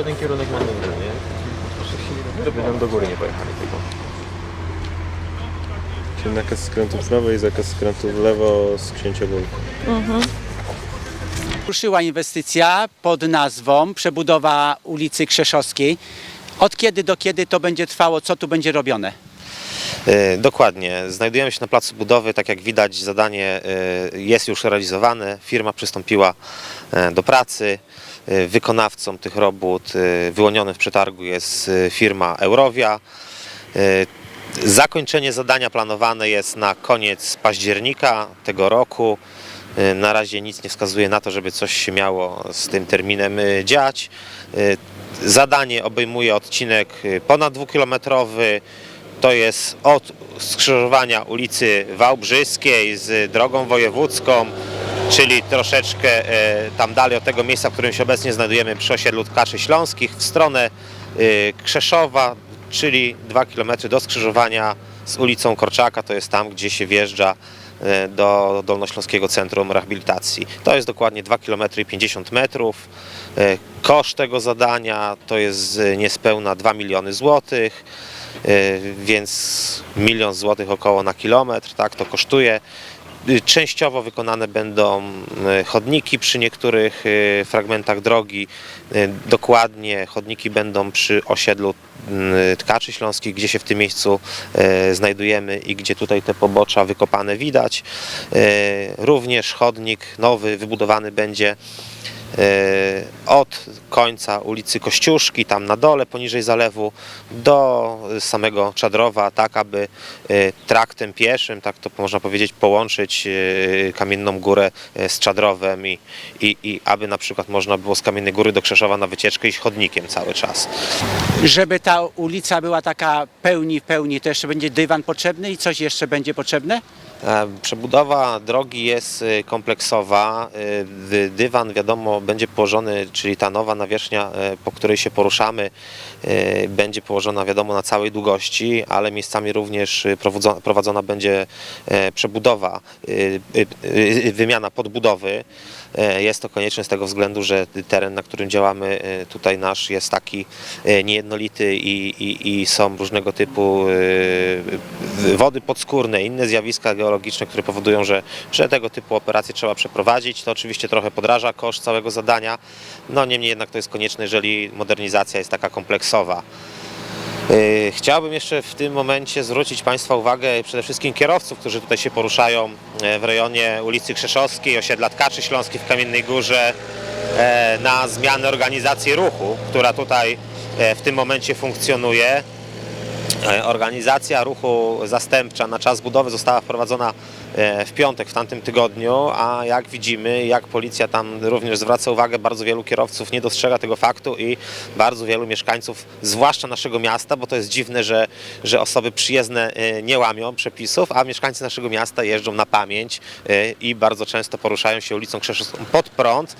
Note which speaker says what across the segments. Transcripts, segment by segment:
Speaker 1: jeden kierunek manewru, nie? Żeby nam do góry nie pojechali tylko.
Speaker 2: Czyli nakaz skrętu w prawo i zakaz skrętu w lewo z księcia Bolka.
Speaker 3: Ruszyła inwestycja pod nazwą przebudowa ulicy Krzeszowskiej. Od kiedy do kiedy to będzie trwało, co tu będzie robione?
Speaker 4: E, Dokładnie. Znajdujemy się na placu budowy. Tak jak widać, zadanie e, jest już realizowane. Firma przystąpiła e, do pracy. Wykonawcą tych robót wyłonionym w przetargu jest firma Eurowia. E, Zakończenie zadania planowane jest na koniec października tego roku. Na razie nic nie wskazuje na to, żeby coś się miało z tym terminem dziać. Zadanie obejmuje odcinek ponad dwukilometrowy. To jest od skrzyżowania ulicy Wałbrzyskiej z drogą wojewódzką, czyli troszeczkę e, tam dalej od tego miejsca, w którym się obecnie znajdujemy przy osiedlu Tkaczy Śląskich, w stronę e, Krzeszowa, czyli 2 km do skrzyżowania z ulicą Korczaka, to jest tam, gdzie się wjeżdża e, do Dolnośląskiego Centrum Rehabilitacji. To jest dokładnie 2 km i 50 metrów. Koszt tego zadania to jest niespełna 2 miliony złotych. E, więc milion złotych około na kilometr, tak to kosztuje. Y, Częściowo wykonane będą e, chodniki przy niektórych e, fragmentach drogi. Dokładnie chodniki będą przy osiedlu Tkaczy Śląskich, gdzie się w tym miejscu znajdujemy i gdzie tutaj te pobocza wykopane widać. Również chodnik nowy wybudowany będzie od końca ulicy Kościuszki, tam na dole, poniżej zalewu, do samego Czadrowa, tak aby e, traktem pieszym, tak to można powiedzieć, połączyć e, Kamienną Górę z Czadrowem i, i, i aby na przykład można było z Kamiennej Góry do Krzeszowa na wycieczkę iść chodnikiem cały czas.
Speaker 3: Żeby ta ulica była taka pełni pełni, to jeszcze będzie dywan potrzebny i coś jeszcze będzie potrzebne?
Speaker 4: E, Przebudowa drogi jest e, kompleksowa. Dy- Dywan, wiadomo, będzie położony, czyli ta nowa nawierzchnia, e, po której się poruszamy, będzie położona, wiadomo, na całej długości, ale miejscami również prowadzona będzie e, przebudowa, wymiana podbudowy. E, Jest to konieczne z tego względu, że teren, na którym działamy tutaj nasz jest taki niejednolity i, i, i są różnego typu wody podskórne, inne zjawiska geologiczne, które powodują, że, że tego typu operacje trzeba przeprowadzić. To oczywiście trochę podraża koszt całego zadania, no niemniej jednak to jest konieczne, jeżeli modernizacja jest taka kompleksowa. Yy, Chciałbym jeszcze w tym momencie zwrócić Państwa uwagę przede wszystkim kierowców, którzy tutaj się poruszają e, w rejonie ulicy Krzeszowskiej, osiedla Tkaczy Śląskiej w Kamiennej Górze e, na zmianę organizacji ruchu, która tutaj w tym momencie funkcjonuje. E, Organizacja ruchu zastępcza na czas budowy została wprowadzona e, w piątek, w tamtym tygodniu, a jak widzimy, jak policja tam również zwraca uwagę, bardzo wielu kierowców nie dostrzega tego faktu i bardzo wielu mieszkańców, zwłaszcza naszego miasta, bo to jest dziwne, że, że osoby przyjezdne e, nie łamią przepisów, a mieszkańcy naszego miasta jeżdżą na pamięć i bardzo często poruszają się ulicą Krzeszowską pod prąd,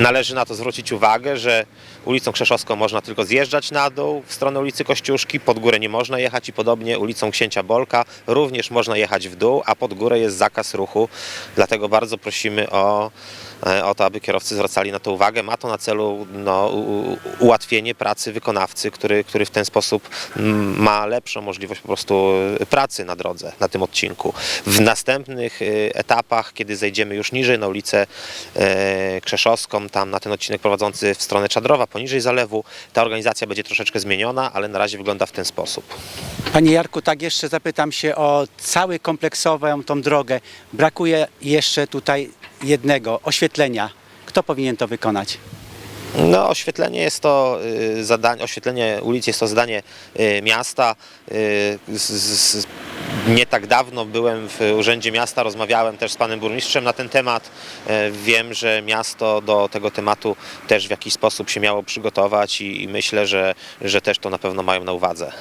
Speaker 4: Należy na to zwrócić uwagę, że ulicą Krzeszowską można tylko zjeżdżać na dół w stronę ulicy Kościuszki, pod górę nie można jechać i podobnie ulicą Księcia Bolka również można jechać w dół, a pod górę jest zakaz ruchu. Dlatego bardzo prosimy o, e, o to, aby kierowcy zwracali na to uwagę. Ma to na celu no, ułatwienie pracy wykonawcy, który, który w ten sposób ma lepszą możliwość po prostu e, pracy na drodze, na tym odcinku. W następnych e, etapach, kiedy zejdziemy już niżej na ulicę Krzeszowską, tam na ten odcinek prowadzący w stronę Czadrowa, poniżej zalewu, ta organizacja będzie troszeczkę zmieniona, ale na razie wygląda w ten sposób.
Speaker 3: Panie Jarku, tak jeszcze zapytam się o cały kompleksową tą drogę. Brakuje jeszcze tutaj jednego, oświetlenia. Kto powinien to wykonać?
Speaker 4: No, oświetlenie jest to y, zadanie, oświetlenie ulic jest to zadanie y, miasta. Y, z, z, nie tak dawno byłem w Urzędzie Miasta, rozmawiałem też z panem burmistrzem na ten temat. Y, Wiem, że miasto do tego tematu też w jakiś sposób się miało przygotować i myślę, że, że też to na pewno mają na uwadze.